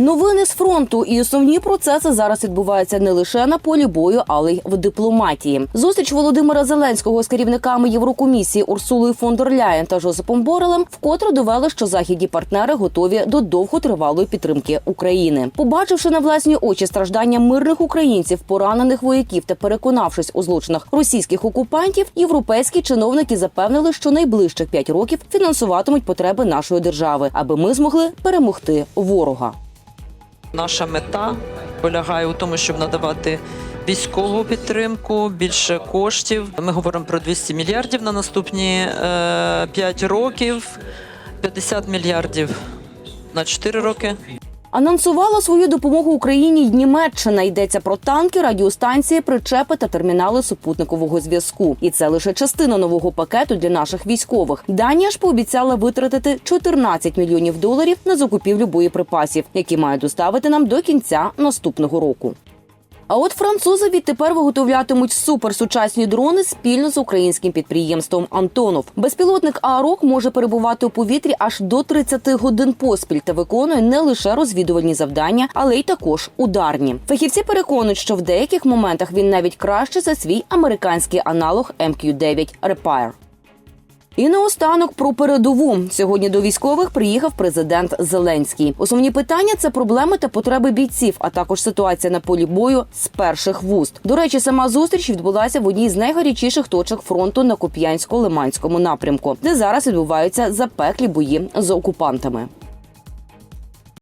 Новини з фронту і основні процеси зараз відбуваються не лише на полі бою, але й в дипломатії. Зустріч Володимира Зеленського з керівниками Єврокомісії Урсулою фон дер Ляєн та Жозепом Борелем вкотре довели, що західні партнери готові до довготривалої підтримки України. Побачивши на власні очі страждання мирних українців, поранених вояків та переконавшись у злочинах російських окупантів, європейські чиновники запевнили, що найближчих п'ять років фінансуватимуть потреби нашої держави, аби ми змогли перемогти ворога. Наша мета полягає у тому, щоб надавати військову підтримку, більше коштів. Ми говоримо про 200 мільярдів на наступні е, 5 років, 50 мільярдів на 4 роки. Анонсувала свою допомогу Україні й Німеччина. Йдеться про танки, радіостанції, причепи та термінали супутникового зв'язку. І це лише частина нового пакету для наших військових. Данія ж пообіцяла витратити 14 мільйонів доларів на закупівлю боєприпасів, які мають доставити нам до кінця наступного року. А от французи відтепер виготовлятимуть суперсучасні дрони спільно з українським підприємством Антонов. Безпілотник Аарок може перебувати у повітрі аж до 30 годин поспіль та виконує не лише розвідувальні завдання, але й також ударні. Фахівці переконують, що в деяких моментах він навіть краще за свій американський аналог MQ-9 Repire. І наостанок про передову сьогодні до військових приїхав президент Зеленський. Основні питання це проблеми та потреби бійців, а також ситуація на полі бою з перших вуст. До речі, сама зустріч відбулася в одній з найгарячіших точок фронту на Куп'янсько-Лиманському напрямку, де зараз відбуваються запеклі бої з окупантами.